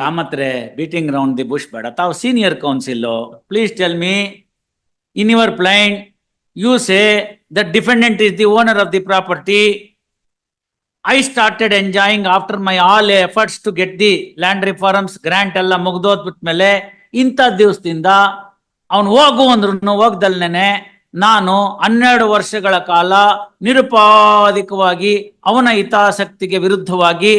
ಕಾಮತ್ರೆ beating round the bush ಬೇಡ. ತಾವು senior counsel please tell me in your plain you say the defendant is the owner of the property I started enjoying after my all efforts to get the land reforms grant ಎಲ್ಲ ಮುಗ್ದೋದ್ಬಿಟ್ಮೇಲೆ ಇಂಥ ದಿವಸದಿಂದ ಅವನು ಹೋಗು ಅಂದ್ರು ಹೋಗ್ದಲ್ನೇನೆ, ನಾನು ಹನ್ನೆರಡು ವರ್ಷಗಳ ಕಾಲ ನಿರುಪಾಧಿಕವಾಗಿ ಅವನ ಹಿತಾಸಕ್ತಿಗೆ ವಿರುದ್ಧವಾಗಿ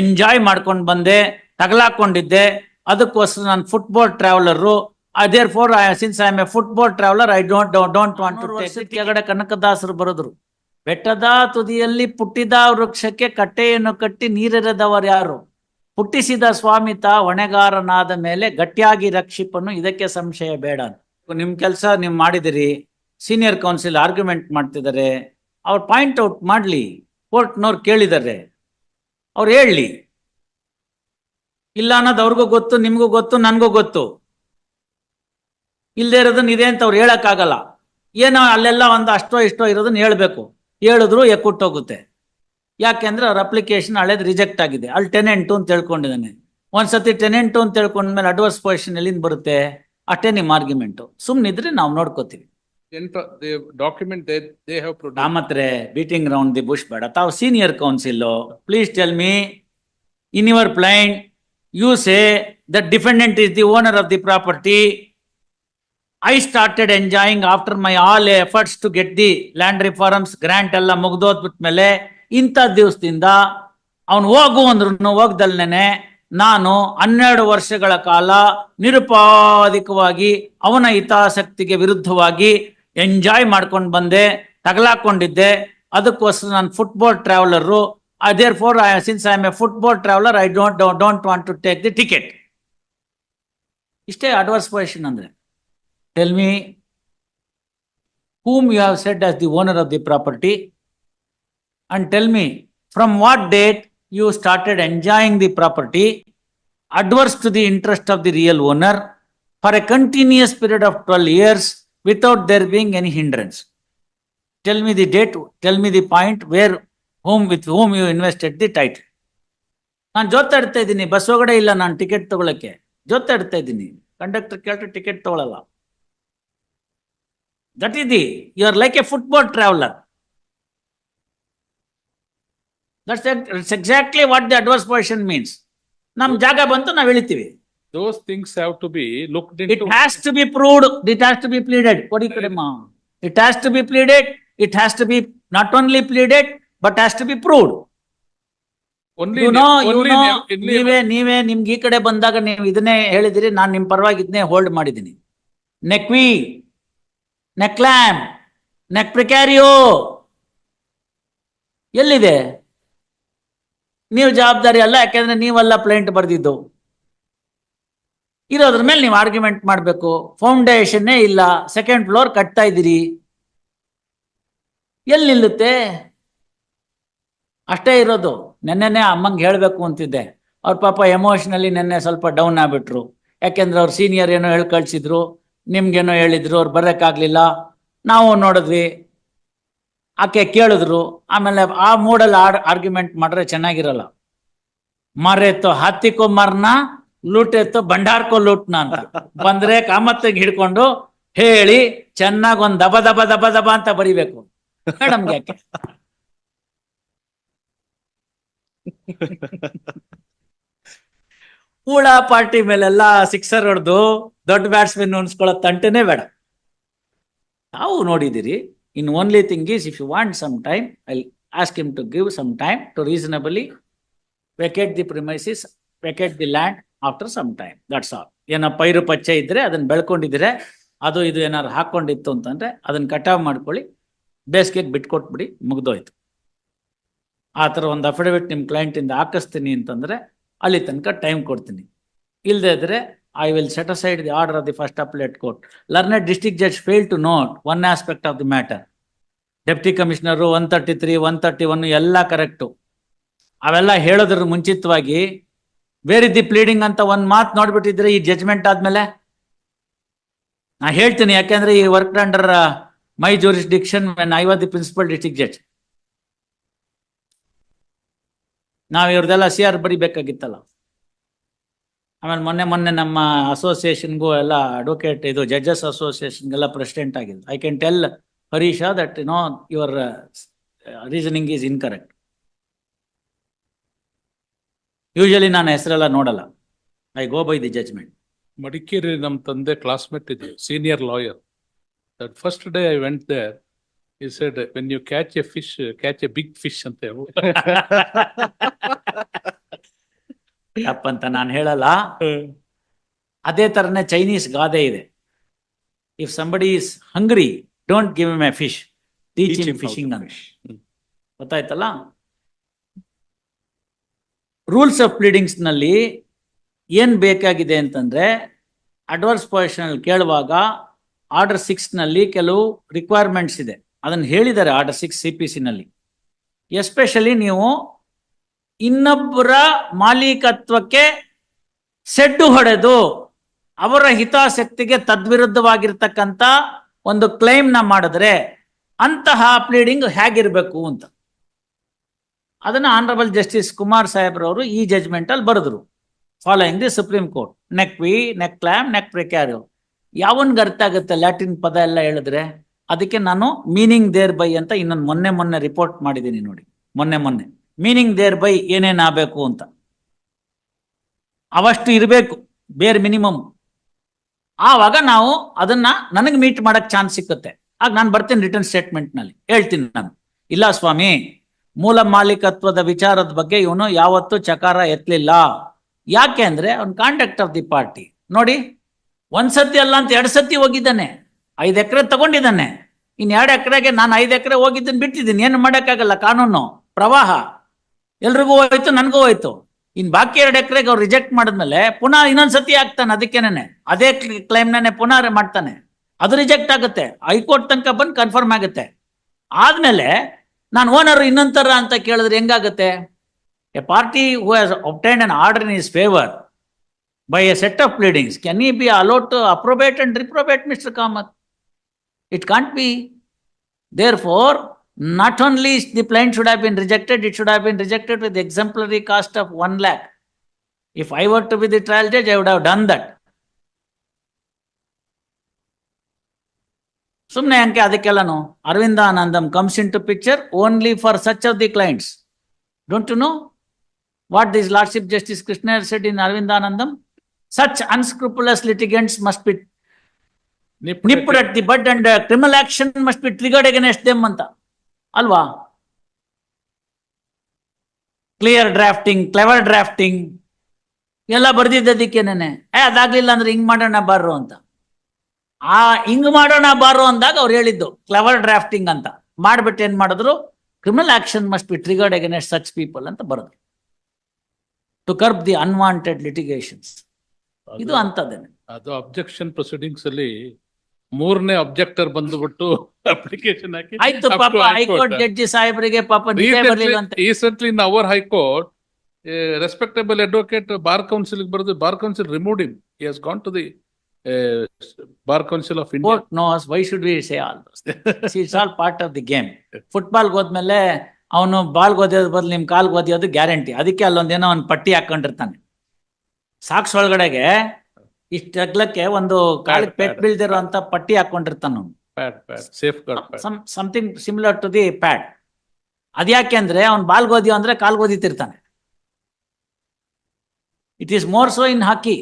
ಎಂಜಾಯ್ ಮಾಡ್ಕೊಂಡು ಬಂದೆ. ತಗಲಾಕೊಂಡಿದ್ದೆ. ಅದಕ್ಕೋಸ್ಕರ ನಾನು ಫುಟ್ಬಾಲ್ ಟ್ರಾವೆಲರು ಅದೇ for since I am a football traveller I don't don't want to ಕೆಳಗಡೆ ಕನಕದಾಸರು ಬರೆದ್ರು. ಬೆಟ್ಟದ ತುದಿಯಲ್ಲಿ ಪುಟ್ಟಿದ ವೃಕ್ಷಕ್ಕೆ ಕಟ್ಟೆಯನ್ನು ಕಟ್ಟಿ ನೀರೆರೆದವರು ಯಾರು? ಹುಟ್ಟಿಸಿದ ಸ್ವಾಮಿತ ಹೊಣೆಗಾರನಾದ ಮೇಲೆ ಗಟ್ಟಿಯಾಗಿ ರಕ್ಷಿಪನ್ನು. ಇದಕ್ಕೆ ಸಂಶಯ ಬೇಡ ನಿಮ್ ಕೆಲಸ ನೀವು ಮಾಡಿದಿರಿ. ಸೀನಿಯರ್ ಕೌನ್ಸಿಲ್ ಆರ್ಗ್ಯುಮೆಂಟ್ ಮಾಡ್ತಿದ್ದಾರೆ. ಅವ್ರು ಪಾಯಿಂಟ್ ಔಟ್ ಮಾಡ್ಲಿ. ಕೋರ್ಟ್ನವ್ರು ಕೇಳಿದ್ದಾರೆ. ಅವ್ರು ಹೇಳಲಿ ಇಲ್ಲ ಅನ್ನೋದು ಅವ್ರಿಗೂ ಗೊತ್ತು ನಿಮ್ಗೂ ಗೊತ್ತು ನನ್ಗೂ ಗೊತ್ತು. ಇಲ್ಲದೆ ಇರೋದನ್ನ ಇದೆ ಅಂತ ಅವ್ರು ಹೇಳಕ್ಕಾಗಲ್ಲ. ಏನೋ ಅಲ್ಲೆಲ್ಲ ಒಂದು ಅಷ್ಟೋ ಇಷ್ಟೋ ಇರೋದನ್ನ ಹೇಳ್ಬೇಕು. ಹೇಳಿದ್ರು ಎಕ್ಕುಟ್ಟೋಗುತ್ತೆ ಯಾಕೆಂದ್ರೆ ಅವ್ರ ಅಪ್ಲಿಕೇಶನ್ ಹಳೇದು ರಿಜೆಕ್ಟ್ ಆಗಿದೆ. ಅಲ್ಲಿ ಟೆನೆಂಟು ಅಂತ ತಿಳ್ಕೊಂಡಿದ್ದಾನೆ. ಒಂದ್ಸತಿ ಟೆನೆಂಟು ಅಂತ ತಿಳ್ಕೊಂಡ್ಮೇಲೆ ಅಡ್ವರ್ಸ್ ಪೊಸಿಷನ್ ಎಲ್ಲಿಂದ ಬರುತ್ತೆ? ಅಷ್ಟೇ ನಿಮ್ಮ ಆರ್ಗ್ಯುಮೆಂಟು ಸುಮ್ಮನಿದ್ರೆ ನಾವು ನೋಡ್ಕೋತೀವಿ. ಡಾಕ್ಯುಮೆಂಟ್. ಕಾಮತ್ರೆ ಬೀಟಿಂಗ್ ರೌಂಡ್ ದಿ ಬುಷ್ ಬೇಡ. ತಾವು senior counsel please tell me in your plain you say the defendant is the owner of the property I started enjoying after my all efforts to get the land reforms grant ಎಲ್ಲ ಮುಗ್ದೋದ್ಬಿಟ್ಮೇಲೆ ಇಂಥ ದಿವಸದಿಂದ ಅವನು ಹೋಗು ಅಂದ್ರೂ ಹೋಗ್ದಲ್ನೇನೆ ನಾನು ಹನ್ನೆರಡು ವರ್ಷಗಳ ಕಾಲ ನಿರುಪಾಧಿಕವಾಗಿ ಅವನ ಹಿತಾಸಕ್ತಿಗೆ ವಿರುದ್ಧವಾಗಿ ಎಂಜಾಯ್ ಮಾಡ್ಕೊಂಡು ಬಂದೆ, ತಗಲಾಕೊಂಡಿದ್ದೆ. ಅದಕ್ಕೋಸ್ಕರ ನಾನು football traveller There for since I am a football traveller I don't don't want to take the ticket ಇಷ್ಟೇ ಅಡ್ವರ್ಸ್ ಪೊಸಿಷನ್ ಅಂದ್ರೆ tell me whom you have said as the owner of the property and tell me from what date you started enjoying the property adverse to the interest of the real owner for a continuous period of 12 years without there being any hindrance. Tell me the date, tell me the point where home with home you invested the title ನಾನು ಜೊತೆ ಇದ್ದೀನಿ bus ಒಳಗಡೆ ಇಲ್ಲ ನಾನು ticket ತಗೊಳಕ್ಕೆ. ಜೊತೆ ಆಡ್ತಾ ಇದ್ದೀನಿ. ಕಂಡಕ್ಟರ್ ಕೇಳಿದ್ರೆ ಟಿಕೆಟ್ ತಗೊಳಲ್ಲ. That is the you are like a football traveller that's exactly what the adverse position means ನಮ್ ಜಾಗ ಬಂತು ನಾವು ಇಳಿತೀವಿ. Those things have to be look it has to be proved it has to be pleaded ಕೊಡಿ ಕೊಡಿ ಮಾ it has to be pleaded it has to be not only pleaded but has to be proved ನೀವೇ ನೀವೇ ನಿಮ್ಗೆ ಈ ಕಡೆ ಬಂದಾಗ ನೀವು ಇದನ್ನೇ ಹೇಳಿದಿರಿ ನಾನು ನಿಮ್ ಪರವಾಗಿ ಇದನ್ನೇ ಹೋಲ್ಡ್ ಮಾಡಿದ್ದೀನಿ. ನೆಕ್ವಿ ನೆಕ್ಲ್ಯಾಮ್ ನೆಕ್ ಪ್ರಿಕ್ಯಾರಿಯೋ ಎಲ್ಲಿದೆ? ನೀವು ಜವಾಬ್ದಾರಿ ಅಲ್ಲ ಯಾಕೆಂದ್ರೆ ನೀವೆಲ್ಲ ಪ್ಲೇಂಟ್ ಬರೆದಿದ್ದು. ಇರೋದ್ರ ಮೇಲೆ ನೀವು ಆರ್ಗ್ಯುಮೆಂಟ್ ಮಾಡಬೇಕು. ಫೌಂಡೇಶನ್ನೇ ಇಲ್ಲ. ಸೆಕೆಂಡ್ ಫ್ಲೋರ್ ಕಟ್ತಾ ಇದ್ದೀರಿ. ಎಲ್ಲಿ ನಿಲ್ಲುತ್ತೆ ಅಷ್ಟೇ ಇರೋದು. ನೆನ್ನೆನೆ ಅಮ್ಮಂಗೆ ಹೇಳಬೇಕು ಅಂತಿದ್ದೆ. ಅವ್ರ ಪಾಪ ಎಮೋಷನಲಿ ನೆನ್ನೆ ಸ್ವಲ್ಪ ಡೌನ್ ಆಗ್ಬಿಟ್ರು. ಯಾಕೆಂದ್ರೆ ಅವ್ರ ಸೀನಿಯರ್ ಏನೋ ಹೇಳಿ ಕಳ್ಸಿದ್ರು, ನಿಮ್ಗೇನೋ ಹೇಳಿದ್ರು, ಅವ್ರು ಬರೋಕ್ಕಾಗ್ಲಿಲ್ಲ. ನಾವು ನೋಡಿದ್ವಿ. ಆಕೆ ಕೇಳಿದ್ರು. ಆಮೇಲೆ ಆ ಮೂಡಲ್ಲಿ ಆರ್ ಆರ್ಗ್ಯುಮೆಂಟ್ ಮಾಡಿದ್ರೆ ಚೆನ್ನಾಗಿರಲ್ಲ. ಮರೆತು ಹತ್ತಿಕೋ ಮರ್ನ, ಲೂಟೆತ್ತು ಬಂಡಾರ್ಕೋ ಲೂಟ್ನ ಅಂತ. ಬಂದ್ರೆ ಕಾಮತ್ತಿಗೆ ಹಿಡ್ಕೊಂಡು ಹೇಳಿ ಚೆನ್ನಾಗಿ ಒಂದ್ ದಬ ದಬ ದಬ ದಬ ಅಂತ ಬರಿಬೇಕು. ಮೇಡಮ್ಗೆ ಯಾಕೆ? ಊಳ ಪಾರ್ಟಿ ಮೇಲೆಲ್ಲ ಸಿಕ್ಸರ್ ಹೊಡೆದು ದೊಡ್ಡ ಬ್ಯಾಟ್ಸ್ಮನ್ ಅನ್ಸ್ಕೊಳ್ಳೋ ತಂಟೆನೇ ಬೇಡ. ನಾವು ನೋಡಿದಿರಿ in only thing is if you want some time I ask him to give some time to reasonably vacate the premises vacate the land after some time that's all ಏನೋ ಪೈರು ಪಚ್ಚೆ ಇದ್ರೆ ಅದನ್ನ ಬೆಳ್ಕೊಂಡಿದ್ರೆ ಅದು ಇದು ಏನಾದ್ರು ಹಾಕೊಂಡಿತ್ತು ಅಂತಂದ್ರೆ ಅದನ್ನ ಕಟಾವ್ ಮಾಡ್ಕೊಳ್ಳಿ, ಬೇಸಿಗೆಗೆ ಬಿಟ್ಕೊಟ್ಬಿಡಿ, ಮುಗ್ದೋಯ್ತು. ಆ ಥರ ಒಂದು ಅಫಿಡವಿಟ್ ನಿಮ್ಮ ಕ್ಲೈಂಟಿಂದ ಹಾಕಿಸ್ತೀನಿ ಅಂತಂದರೆ ಅಲ್ಲಿ ತನಕ ಟೈಮ್ ಕೊಡ್ತೀನಿ. ಇಲ್ಲದೇ ಇದ್ರೆ I will set aside the order of the first appellate court learned district judge fail to note one aspect of the matter deputy commissioner one thirty three one thirty one ಎಲ್ಲ correct ಅವೆಲ್ಲ ಹೇಳೋದ್ರ ಮುಂಚಿತವಾಗಿ ಬೇರೆ the pleading ಅಂತ ಒಂದು ಮಾತು ನೋಡ್ಬಿಟ್ಟಿದ್ರೆ ಈ judgement ಆದ್ಮೇಲೆ? ನಾ ಹೇಳ್ತೀನಿ ಯಾಕೆಂದ್ರೆ ಈ work under my jurisdiction when I was the principal district judge ನಾವ್ ಇವ್ರದೆಲ್ಲ ಸಿ ಆರ್ ಬರಿಬೇಕಾಗಿತ್ತಲ್ಲ. ಆಮೇಲೆ ಮೊನ್ನೆ ಮೊನ್ನೆ ನಮ್ಮ ಅಸೋಸಿಯೇಷನ್ಗೂ ಎಲ್ಲ ಅಡ್ವೊಕೇಟ್ ಇದು ಜಡ್ಜಸ್ ಅಸೋಸಿಯೇಷನ್ಗೆಲ್ಲ ಪ್ರೆಸಿಡೆಂಟ್ ಆಗಿದೆ. I can tell Harish that no your reasoning is incorrect usually ನಾನು ಹೆಸರೆಲ್ಲ ನೋಡಲ್ಲ. I go by the judgment Madikeri ನಮ್ಮ ತಂದೆ ಕ್ಲಾಸ್ಮೇಟ್ ಇದೆ senior lawyer that first day I went there ಈ said when you catch a fish catch a big fish ಅಂತ ತಪ್ಪಂತ ನಾನು ಹೇಳಲ್ಲ. ಅದೇ ತರನೇ ಚೈನೀಸ್ ಗಾದೆ ಇದೆ. If somebody is hungry don't give my fish teach him fishing ಅಂತ. ಗೊತ್ತಾಯ್ತಲ್ಲ? ರೂಲ್ಸ್ ಆಫ್ ಪ್ಲೀಡಿಂಗ್ಸ್ನಲ್ಲಿ ಏನ್ ಬೇಕಾಗಿದೆ ಅಂತಂದ್ರೆ ಅಡ್ವರ್ಸ್ ಪೊಸಿಷನ್ ಕೇಳುವಾಗ ಆರ್ಡರ್ ಸಿಕ್ಸ್ನಲ್ಲಿ ಕೆಲವು ರಿಕ್ವೈರ್ಮೆಂಟ್ಸ್ ಇದೆ. ಅದನ್ನ ಹೇಳಿದ್ದಾರೆ ಆರ್ಡರ್ ಸಿಕ್ಸ್ ಸಿ ಪಿ ಸಿನಲ್ಲಿ ಎಸ್ಪೆಷಲಿ ನೀವು ಇನ್ನೊಬ್ಬರ ಮಾಲೀಕತ್ವಕ್ಕೆ ಸೆಡ್ಡು ಹೊಡೆದು ಅವರ ಹಿತಾಸಕ್ತಿಗೆ ತದ್ವಿರುದ್ಧವಾಗಿರ್ತಕ್ಕಂಥ ಒಂದು ಕ್ಲೈಮ್ನ ಮಾಡಿದ್ರೆ ಅಂತಹ ಪ್ಲೀಡಿಂಗ್ ಹೇಗಿರ್ಬೇಕು ಅಂತ. ಅದನ್ನ ಆನರಬಲ್ ಜಸ್ಟಿಸ್ ಕುಮಾರ್ ಸಾಹೇಬ್ರವರು ಈ ಜಜ್ಮೆಂಟಲ್ಲಿ ಬರೆದ್ರು. Following the supreme court neck V neck ಕ್ಲಾಮ್ ನೆಕ್ ಪ್ರಿಕ್ಯಾರಿಯೋ ಯಾವನ್ಗೆ ಅರ್ಥ ಆಗುತ್ತೆ? ಲ್ಯಾಟಿನ್ ಪದ ಎಲ್ಲ ಹೇಳಿದ್ರೆ? ಅದಕ್ಕೆ ನಾನು ಮೀನಿಂಗ್ ದೇರ್ ಬೈ ಅಂತ ಇನ್ನೊಂದು ಮೊನ್ನೆ ಮೊನ್ನೆ ರಿಪೋರ್ಟ್ ಮಾಡಿದ್ದೀನಿ ನೋಡಿ. ಮೊನ್ನೆ ಮೊನ್ನೆ. ಮೀನಿಂಗ್ ದೇರ್ ಬೈ ಏನೇನು ಆಗಬೇಕು ಅಂತ. ಅವಷ್ಟು ಇರಬೇಕು ಬೇರ್ ಮಿನಿಮಮ್ ಆವಾಗ ನಾವು ಅದನ್ನ ನನಗೆ ಮೀಟ್ ಮಾಡಕ್ ಚಾನ್ಸ್ ಸಿಕ್ಕುತ್ತೆ. ಆಗ ನಾನು ಬರ್ತೀನಿ ರಿಟರ್ನ್ ಸ್ಟೇಟ್ಮೆಂಟ್ನಲ್ಲಿ ಹೇಳ್ತೀನಿ ನಾನು. ಇಲ್ಲ ಸ್ವಾಮಿ, ಮೂಲ ಮಾಲೀಕತ್ವದ ವಿಚಾರದ ಬಗ್ಗೆ ಇವನು ಯಾವತ್ತೂ ಚಕಾರ ಎತ್ತಲಿಲ್ಲ. ಯಾಕೆ ಅಂದ್ರೆ ಅವ್ನ ಕಾಂಡಕ್ಟ್ ಆಫ್ ದಿ ಪಾರ್ಟಿ ನೋಡಿ, ಒಂದ್ಸತಿ ಅಲ್ಲ ಅಂತ ಎರಡ್ ಸತಿ ಹೋಗಿದ್ದಾನೆ. ಐದ್ ಎಕರೆ ತಗೊಂಡಿದ್ದಾನೆ. ಇನ್ ಎರಡು ಎಕರೆಗೆ ನಾನು ಐದು ಎಕರೆ ಹೋಗಿದ್ದನ್ನು ಬಿಟ್ಟಿದ್ದೀನಿ. ಏನು ಮಾಡೋಕ್ಕಾಗಲ್ಲ, ಕಾನೂನು, ಪ್ರವಾಹ. ಎಲ್ರಿಗೂ ಹೋಯ್ತು, ನನಗೂ ಹೋಯ್ತು. ಇನ್ ಬಾಕಿ ಎರಡು ಎಕರೆಗೆ ಅವ್ರು ರಿಜೆಕ್ಟ್ ಮಾಡಿದ್ಮೇಲೆ ಪುನಃ ಇನ್ನೊಂದ್ಸತಿ ಆಗ್ತಾನೆ ಅದಕ್ಕೇನೆ ಅದೇ ಕ್ಲೈಮ್ನೇ ಪುನಃ ಮಾಡ್ತಾನೆ. ಅದು ರಿಜೆಕ್ಟ್ ಆಗುತ್ತೆ. ಹೈಕೋರ್ಟ್ ತನಕ ಬಂದು ಕನ್ಫರ್ಮ್ ಆಗುತ್ತೆ. ಆದ್ಮೇಲೆ ನಾನು ಓನರ್ ಇನ್ನೊಂಥರ ಅಂತ ಕೇಳಿದ್ರೆ ಹೆಂಗಾಗುತ್ತೆ? A party who has obtained an order in his favour by a set of pleadings can you be allowed approbate and reprobate mister Mr. Kamath? It can't be. Therefore, not only the plaint should have been rejected, it should have been rejected with exemplary cost of one lakh. If I were to be the trial judge, I would have done that. ಸುಮ್ಮನೆ ಅಂಕೆ ಅದಕ್ಕೆಲ್ಲನು Aravindanandam comes in to picture only for such of the clients don't you know what this lordship justice Krishna said in Aravindanandam such unscrupulous litigants must be nipped at the bud and criminal action must be triggered against them ಅಂತ. ಅಲ್ವಾ? Clear drafting clever drafting ಎಲ್ಲ ಬರ್ದಿದ್ದದಕ್ಕೇನೆ ಏ ಅದಾಗ್ಲಿಲ್ಲ ಅಂದ್ರೆ ಹಿಂಗ್ ಮಾಡೋಣ ಬಾರ್ರು ಅಂತ. ಆ ಹಿಂಗ್ ಮಾಡೋಣ ಬಾರ್ರು ಅಂದಾಗ ಅವ್ರು ಹೇಳಿದ್ದು ಕ್ಲೆವರ್ ಡ್ರಾಫ್ಟಿಂಗ್ ಅಂತ. ಮಾಡ್ಬಿಟ್ಟು ಏನ್ ಮಾಡಿದ್ರು? Criminal action must be triggered against such people ಅಂತ ಬರೆದ್ರು. To curb the unwanted litigations ಇದು ಅಂತದೇನೆ ಅದು ಅಬ್ಜೆಕ್ಷನ್ ಪ್ರೊಸೀಡಿಂಗ್ಸ್ ಅಲ್ಲಿ ಮೂರನೇ ಅಬ್ಜೆಕ್ಟರ್ ಬಂದ್ಬಿಟ್ಟು ಅಪ್ಲಿಕೇಶನ್ ಹಾಕಿ ಆಯ್ತು ಪಾಪ ಹೈಕೋರ್ಟ್. ಜಡ್ಜಿ ಸಾಹೇಬರಿಗೆ ಪಾಪ ನಿದ್ದೆ ಬರ್ಲಿಲ್ಲ ಅಂತ. Recently in our high court respectable advocate bar council ಬರೆದು bar council remove him he has gone to the bar council of India knows why should we say all it's all part of the game football ಹೋದ್ಮೇಲೆ ಅವನು ball ಓದಿಯೋದು ಬದಲು ನಿಮ್ ಕಾಲ್ ಓದಿಯೋದು guarantee ಅದಕ್ಕೆ ಅಲ್ಲೊಂದೇನೋ ಒಂದು ಪಟ್ಟಿ ಹಾಕೊಂಡಿರ್ತಾನೆ. Socks ಒಳಗಡೆಗೆ ಇಷ್ಟ ಅಗ್ಲಕ್ಕೆ ಒಂದು ಕಾಲಿಗೆ ಪೆಟ್. ಬೀಳ್ದಿರೋ ಅಂತ ಪಟ್ಟಿ ಹಾಕೊಂಡಿರ್ತಾನ pad pad. Safe guard pad. Something similar to the pad ಅದ್ಯಾಕೆ ಅಂದ್ರೆ ಅವ್ನ್ ಬಾಲ್ ಗೋದಿಯೋ ಅಂದ್ರೆ ಕಾಲ್ ಓದಿತಿರ್ತಾನೆ it is more so in hockey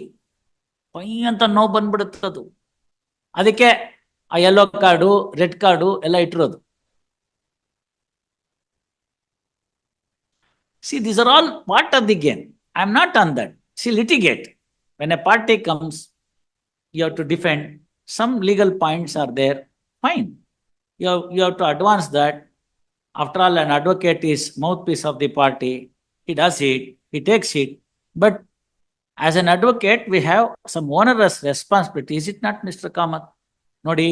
pi ಅಂತ ನೋವು ಅದು. ಅದಕ್ಕೆ ಆ ಯೆಲ್ಲೋ ಕಾರ್ಡು ರೆಡ್ ಕಾರ್ಡು ಎಲ್ಲ ಇಟ್ಟಿರೋದು. See this are all part of the game I am not on that see litigate when a party comes, you have to defend. some legal points are there, fine. You have, you have to advance that. After all, an advocate is mouthpiece of the party. He does it, he takes it. But as an advocate, we have some onerous responsibility. Is it not, Mr. Kamath? ನೋಡಿ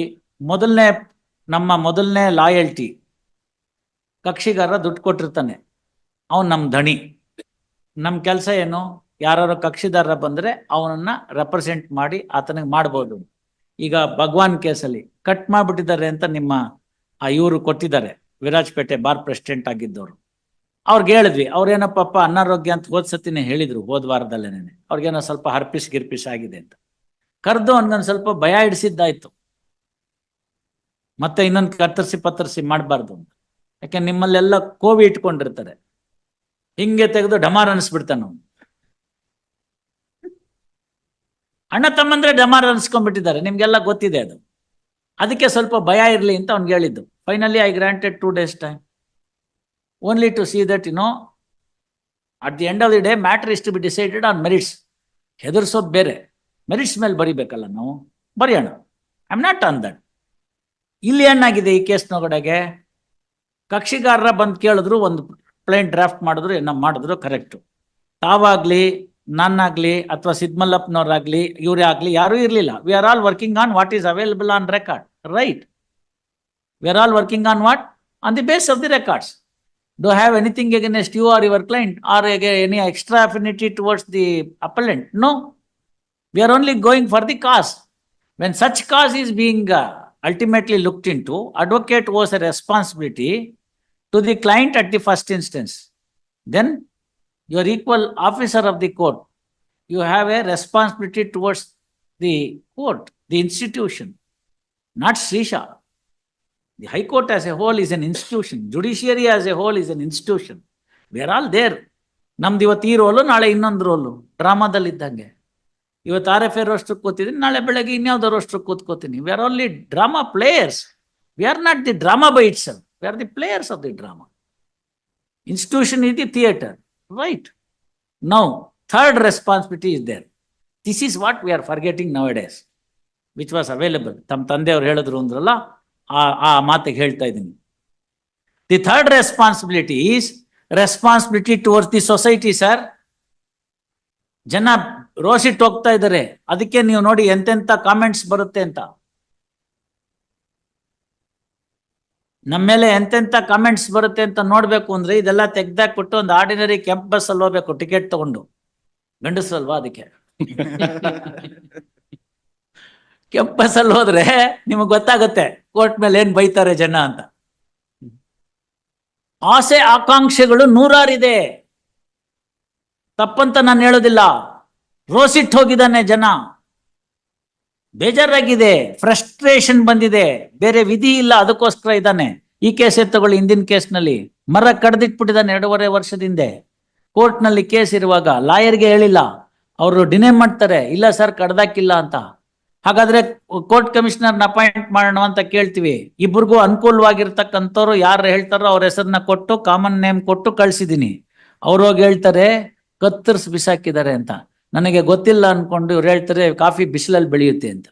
ಮೊದಲನೇ ನಮ್ಮ ಮೊದಲನೇ loyalty ಕಕ್ಷಿಗಾರ ದುಡ್ಡು ಕೊಟ್ಟಿರ್ತಾನೆ ಅವನು ನಮ್ಮ ಧಣಿ ನಮ್ಮ ಕೆಲಸ ಏನು ಯಾರು ಕಕ್ಷಿದಾರ ಬಂದ್ರೆ ಅವನನ್ನ ರೆಪ್ರೆಸೆಂಟ್ ಮಾಡಿ ಆತನಿಗೆ ಮಾಡ್ಬೋದು. ಈಗ ಭಗವಾನ್ ಕೇಸಲ್ಲಿ ಕಟ್ ಮಾಡ್ಬಿಟ್ಟಿದ್ದಾರೆ ಅಂತ ನಿಮ್ಮ, ಆ ಇವರು ಕೊಟ್ಟಿದ್ದಾರೆ, ವಿರಾಜ್ಪೇಟೆ ಬಾರ್ ಪ್ರೆಸಿಡೆಂಟ್ ಆಗಿದ್ದವರು. ಅವ್ರಿಗೆ ಹೇಳಿದ್ವಿ ಅವ್ರೇನಪ್ಪ ಅನಾರೋಗ್ಯ ಅಂತ ಹೋದ್ ಸತಿನೇ ಹೇಳಿದ್ರು, ಹೋದ್ ವಾರದಲ್ಲೇನೆ. ಅವ್ರಿಗೇನೋ ಸ್ವಲ್ಪ ಹರ್ಪಿಸ್ ಗಿರ್ಪಿಸ್ ಆಗಿದೆ ಅಂತ. ಕರೆದು ಅವ್ನ ಸ್ವಲ್ಪ ಭಯ ಹಿಡಿಸಿದ್ದಾಯ್ತು ಮತ್ತೆ ಇನ್ನೊಂದು ಕತ್ತರಿಸಿ ಪತ್ತರಿಸಿ ಮಾಡಬಾರ್ದು ಅಂತ. ಯಾಕೆ ನಿಮ್ಮಲ್ಲೆಲ್ಲ ಕೋವಿ ಇಟ್ಕೊಂಡಿರ್ತಾರೆ. ಹಿಂಗೆ ತೆಗೆದು ಡಮಾರ್ ಅನ್ಸ್ಬಿಡ್ತಾನ ಅವ್ನು. ಅಣ್ಣ ತಮ್ಮಂದ್ರೆ ಡಮಾರ್ ಅನ್ಸ್ಕೊಂಡ್ಬಿಟ್ಟಿದ್ದಾರೆ. ನಿಮ್ಗೆಲ್ಲ ಗೊತ್ತಿದೆ ಅದು. ಅದಕ್ಕೆ ಸ್ವಲ್ಪ ಭಯ ಇರಲಿ ಅಂತ ಅವ್ನಿಗೆ ಹೇಳಿದ್ದು. Finally I granted two days time only to see that you know at the end of the day matter is to be decided on merits ಹೆದರ್ಸೋದು ಬೇರೆ. ಮೆರಿಟ್ಸ್ ಮೇಲೆ ಬರಿಬೇಕಲ್ಲ ನಾವು? ಬರೆಯೋಣ. I am not on that ಇಲ್ಲಿ ಏನಾಗಿದೆ ಈ ಕೇಸ್ನೊಳಗಡೆಗೆ ಕಕ್ಷಿಗಾರರ ಬಂದು ಕೇಳಿದ್ರು, ಒಂದು ಪ್ಲೇನ್ ಡ್ರಾಫ್ಟ್ ಮಾಡಿದ್ರು, ಏನೋ ಮಾಡಿದ್ರು ಕರೆಕ್ಟು ತಾವಾಗ್ಲಿ ನಾನಾಗ್ಲಿ ಅಥವಾ ಸಿದ್ಮಲ್ಲಪ್ಪನವ್ರಾಗ್ಲಿ ಇವರೇ ಆಗ್ಲಿ ಯಾರೂ ಇರಲಿಲ್ಲ we are all working on what is available on record right we are all working on what on the base of the records do have anything against you or your client or aga- any extra affinity towards the appellant. No. We are only going for the cause. When such cause is being uh, ultimately looked into, advocate owes a responsibility to the client at the first instance. Then you are equal officer of the court. You have a responsibility towards the court, the institution, not Srisha. The High Court as a whole is an institution. Judiciary as a whole is an institution. We are all there. ನಮ್ದು ಇವತ್ತು ಈ roll ನಾಳೆ ಇನ್ನೊಂದು roll ಡ್ರಾಮಾದಲ್ಲಿದ್ದಂಗೆ ಇವತ್ತು R F A ರೋಸ್ಟ್ರಿಗೆ ಕೂತಿದ್ದೀನಿ ನಾಳೆ ಬೆಳಗ್ಗೆ ಇನ್ಯಾವುದೋ ರೋಸ್ಟ್ರಿಗೆ ಕೂತ್ಕೋತೀನಿ we are only drama players we are not the drama by it's we are the players of the drama institution is the theatre, right? Now, third responsibility is there. This is what we are forgetting nowadays, which was available. ತಮ್ಮ ತಂದೆಯವ್ರು ಹೇಳಿದ್ರು ಅಂದ್ರಲ್ಲ ಆ ಆ ಮಾತಿಗೆ ಹೇಳ್ತಾ ಇದ್ದೀನಿ the third responsibility is responsibility towards the society sir ಜನ ರೋಸಿಟ್ಟು ಹೋಗ್ತಾ ಇದ್ದಾರೆ ಅದಕ್ಕೆ ನೀವು ನೋಡಿ ಎಂತೆಂಥ ಕಾಮೆಂಟ್ಸ್ ಬರುತ್ತೆ ಅಂತ ನಮ್ಮ ಮೇಲೆ ಎಂತೆಂತ ಕಾಮೆಂಟ್ಸ್ ಬರುತ್ತೆ ಅಂತ ನೋಡ್ಬೇಕು ಅಂದ್ರೆ ಇದೆಲ್ಲ ತೆಗ್ದಾಕ್ಬಿಟ್ಟು ಒಂದು ಆರ್ಡಿನರಿ ಕೆಂಪ್ ಬಸ್ ಅಲ್ಲಿ ಹೋಗ್ಬೇಕು ಟಿಕೆಟ್ ತಗೊಂಡು. ಗಂಡಸಲ್ವಾ ಅದಕ್ಕೆ? ಕೆಂಪ್ ಬಸ್ ಅಲ್ಲಿ ಹೋದ್ರೆ ನಿಮಗೆ ಗೊತ್ತಾಗುತ್ತೆ, ಕೋರ್ಟ್ ಮೇಲೆ ಏನ್ ಬೈತಾರೆ ಜನ ಅಂತ. ಆಸೆ, ಆಕಾಂಕ್ಷೆಗಳು ನೂರಾರಿದೆ. ತಪ್ಪಂತ ನಾನು ಹೇಳೋದಿಲ್ಲ. ರೋಸಿಟ್ ಹೋಗಿದ್ದಾನೆ ಜನ. ಬೇಜಾರಾಗಿದೆ ಫ್ರಸ್ಟ್ರೇಷನ್ ಬಂದಿದೆ, ಬೇರೆ ವಿಧಿ ಇಲ್ಲ, ಅದಕ್ಕೋಸ್ಕರ ಇದ್ದಾನೆ. ಈ ಕೇಸ್ ತಗೊಳ್ಳಿ ಹಿಂದಿನ ಕೇಸ್ನಲ್ಲಿ ಮರ ಕಡ್ದಿಟ್ಬಿಟ್ಟಿದ್ದಾನೆ ಎರಡೂವರೆ ವರ್ಷದಿಂದ. ಕೋರ್ಟ್ನಲ್ಲಿ ಕೇಸ್ ಇರುವಾಗ ಲಾಯರ್ಗೆ ಹೇಳಿಲ್ಲ. ಅವರು ಡಿನೇ ಮಾಡ್ತಾರೆ, ಇಲ್ಲ ಸರ್ ಕಡ್ದಾಕಿಲ್ಲ ಅಂತ. ಹಾಗಾದ್ರೆ ಕೋರ್ಟ್ ಕಮಿಷನರ್ನ ಅಪಾಯಿಂಟ್ ಮಾಡೋಣ ಅಂತ ಕೇಳ್ತೀವಿ. ಇಬ್ರಿಗೂ ಅನುಕೂಲವಾಗಿರ್ತಕ್ಕಂಥವ್ರು ಯಾರು ಹೇಳ್ತಾರೋ ಅವ್ರ ಹೆಸರನ್ನ ಕೊಟ್ಟು ಕಾಮನ್ ನೇಮ್ ಕೊಟ್ಟು ಕಳ್ಸಿದೀನಿ ಅವ್ರು ಹೇಳ್ತಾರೆ, ಕತ್ತರಿಸ್ ಬಿಸಾಕಿದ್ದಾರೆ ಅಂತ. ನನಗೆ ಗೊತ್ತಿಲ್ಲ ಅನ್ಕೊಂಡು ಇವ್ರು ಹೇಳ್ತಾರೆ, ಕಾಫಿ ಬಿಸಿಲಲ್ಲಿ ಬೆಳೆಯುತ್ತೆ ಅಂತ.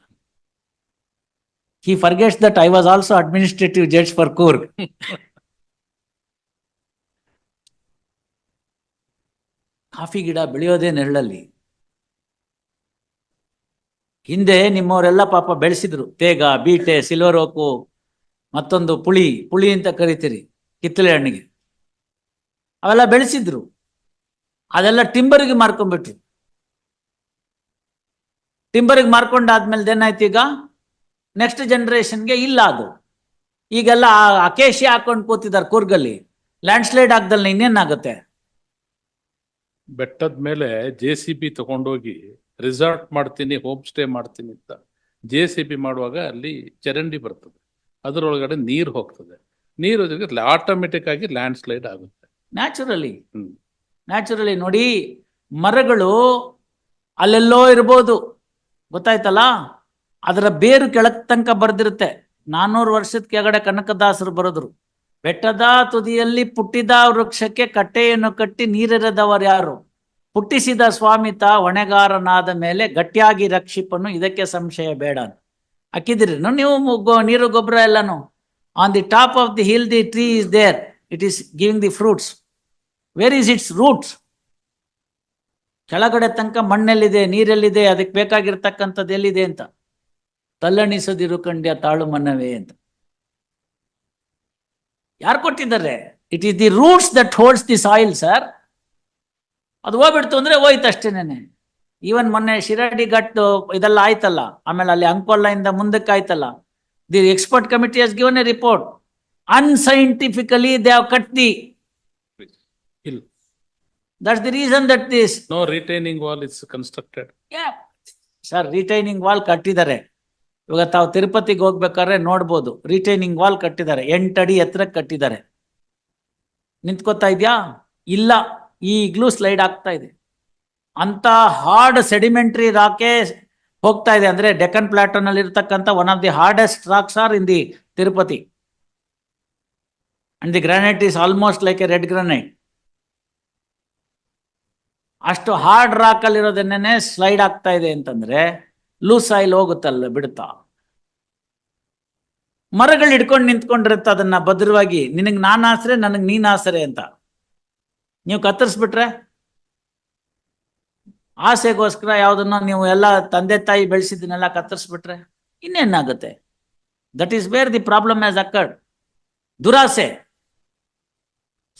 He forgets that I was also administrative judge for Coorg coffee ಗಿಡ ಬೆಳೆಯೋದೇ ನೆರಳಲ್ಲಿ. ಹಿಂದೆ ನಿಮ್ಮವರೆಲ್ಲ ಪಾಪ ಬೆಳೆಸಿದ್ರು. ತೇಗ, ಬೀಟೆ ಸಿಲ್ವರ್ ಓಕು ಮತ್ತೊಂದು ಪುಳಿ ಪುಳಿ ಅಂತ ಕರಿತೀರಿ ಕಿತ್ತಳೆ ಹಣ್ಣಿಗೆ. ಅವೆಲ್ಲ ಬೆಳೆಸಿದ್ರು. ಅದೆಲ್ಲ ಟಿಂಬರ್ಗೆ ಮಾರ್ಕೊಂಡ್ಬಿಟ್ರು. ಟಿಂಬರ್ಗೆ ಮಾರ್ಕೊಂಡಾದ್ಮೇಲೆ ಏನಾಯ್ತು ಈಗ? ನೆಕ್ಸ್ಟ್ ಜನ್ರೇಷನ್ಗೆ ಇಲ್ಲ ಅದು. ಈಗೆಲ್ಲ ಅಕೇಶಿ ಹಾಕೊಂಡು ಕೂತಿದ್ದಾರೆ ಕೂರ್ಗಲ್ಲಿ. ಲ್ಯಾಂಡ್ ಸ್ಲೈಡ್ ಆಗ್ದಲ್ಲ ಇನ್ನೇನಾಗುತ್ತೆ? ಬೆಟ್ಟದ ಮೇಲೆ ಜೆ ಸಿ ಬಿ ತಗೊಂಡೋಗಿ ರಿಸಾರ್ಟ್ ಮಾಡ್ತೀನಿ ಹೋಮ್ ಸ್ಟೇ ಮಾಡ್ತೀನಿ ಅಂತ ಜೆ ಸಿ ಬಿ ಮಾಡುವಾಗ ಅಲ್ಲಿ ಚರಂಡಿ ಬರ್ತದೆ. ಅದರೊಳಗಡೆ ನೀರು ಹೋಗ್ತದೆ. ನೀರು ಆಟೋಮೆಟಿಕ್ ಆಗಿ ಲ್ಯಾಂಡ್ ಸ್ಲೈಡ್ ಆಗುತ್ತೆ ನ್ಯಾಚುರಲಿ. ನ್ಯಾಚುರಲಿ ನೋಡಿ ಮರಗಳು ಅಲ್ಲೆಲ್ಲೋ ಇರ್ಬೋದು. ಗೊತ್ತಾಯ್ತಲ್ಲ? ಅದರ ಬೇರು ಕೆಳಕ್ ತನಕ ಬರ್ದಿರುತ್ತೆ. ನಾನ್ನೂರು ವರ್ಷದ ಕೆಳಗಡೆ ಕನಕದಾಸರು ಬರೆದ್ರು. ಬೆಟ್ಟದ ತುದಿಯಲ್ಲಿ ಪುಟ್ಟಿದ ವೃಕ್ಷಕ್ಕೆ ಕಟ್ಟೆಯನ್ನು ಕಟ್ಟಿ ನೀರೆರೆದವರು ಯಾರು? ಪುಟ್ಟಿಸಿದ ಸ್ವಾಮಿತ ಹೊಣೆಗಾರನಾದ ಮೇಲೆ ಗಟ್ಟಿಯಾಗಿ ರಕ್ಷಿಪನು, ಇದಕ್ಕೆ ಸಂಶಯ ಬೇಡ ಹಾಕಿದ್ರಿ. ನೀವು ನೀರು, ಗೊಬ್ಬರ ಎಲ್ಲಾನು. On the top of the hill the tree is there it is giving the fruits where is its roots ಕೆಳಗಡೆ ತನಕ ಮಣ್ಣಲ್ಲಿದೆ, ನೀರಲ್ಲಿದೆ, ಅದಕ್ಕೆ ಬೇಕಾಗಿರ್ತಕ್ಕಂಥದ್ದು ಎಲ್ಲಿದೆ ಅಂತ. ತಲ್ಲಣಿಸದಿರು ಕಂಡ್ಯ ತಾಳು ಮನ್ನವೇ ಅಂತ. ಯಾರು ಕೊಟ್ಟಿದ್ದಾರೆ? It is the roots that holds the soil sir ಅದು ಹೋಗ್ಬಿಡ್ತು ಅಂದ್ರೆ ಹೋಯ್ತು ಅಷ್ಟೇನೆ ಈವನ್ ಮೊನ್ನೆ ಶಿರಾಡಿ ಘಟ್ ಇದೆಲ್ಲ ಆಯ್ತಲ್ಲ, ಆಮೇಲೆ ಅಲ್ಲಿ ಅಂಕೋಲ ಇಂದ ಮುಂದಕ್ಕೆ ಆಯ್ತಲ್ಲ. The expert committee has given a report unscientifically they cut the That's the reason that this, No retaining wall is constructed. yeah, sir retaining wall ಕಟ್ಟಿದ್ದಾರೆ. ಇವಾಗ ತಾವು ತಿರುಪತಿಗೆ ಹೋಗ್ಬೇಕಾದ್ರೆ ನೋಡ್ಬೋದು ರಿಟೈನಿಂಗ್ ವಾಲ್ ಕಟ್ಟಿದ್ದಾರೆ ಎಂಟಡಿ ಎತ್ತರಕ್ಕೆ ಕಟ್ಟಿದ್ದಾರೆ. ನಿಂತ್ಕೋತಾ ಇದ್ಯಾ? ಇಲ್ಲ ಈಗ್ಲೂ ಸ್ಲೈಡ್ ಆಗ್ತಾ ಇದೆ. ಅಂತ ಹಾರ್ಡ್ ಸೆಡಿಮೆಂಟ್ರಿ ರಾಕೆ ಹೋಗ್ತಾ ಇದೆ ಅಂದ್ರೆ ಡೆಕ್ಕನ್ ಪ್ಲಾಟೋನ್ನಲ್ಲಿ ಇರ್ತಕ್ಕಂಥ one of the hardest rocks are in the Tirupati. And the granite is almost like a red granite. ಅಷ್ಟು ಹಾರ್ಡ್ ಇರೋದನ್ನೇ ಸ್ಲೈಡ್ ಆಗ್ತಾ ಇದೆ ಅಂತಂದ್ರೆ ಲೂಸ್ ಆಯಿಲ್ ಹೋಗುತ್ತಲ್ಲ ಬಿಡುತ್ತಾ? ಮರಗಳು ಹಿಡ್ಕೊಂಡು ನಿಂತ್ಕೊಂಡಿರುತ್ತೆ ಅದನ್ನ ಭದ್ರವಾಗಿ, ನಿನಗೆ ನಾನು ಆಸರೆ, ನನಗೆ ನೀನ್ ಆಸರೆ ಅಂತ. ನೀವು ಕತ್ತರಿಸ್ಬಿಟ್ರೆ? ಆಸೆಗೋಸ್ಕರ ಯಾವ್ದನ್ನ ನೀವು ಎಲ್ಲ ತಂದೆ ತಾಯಿ ಬೆಳೆಸಿದ್ದನ್ನೆಲ್ಲ ಕತ್ತರಿಸ್ಬಿಟ್ರೆ ಇನ್ನೇನಾಗುತ್ತೆ? That is where the problem has occurred ದುರಾಸೆ.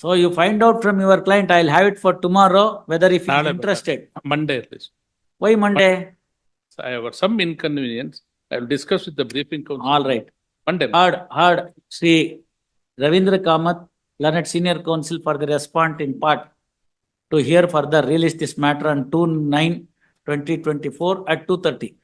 So you find out from your client, I'll have it for tomorrow, whether if he's Nale, interested. Monday at least. Why Monday? I have got some inconvenience. I will discuss with the briefing council. All right. Monday. Heard, heard, Sri Ravindra Kamath, learned senior counsel for the response in part to hear further release this matter on two nine twenty twenty four at two thirty.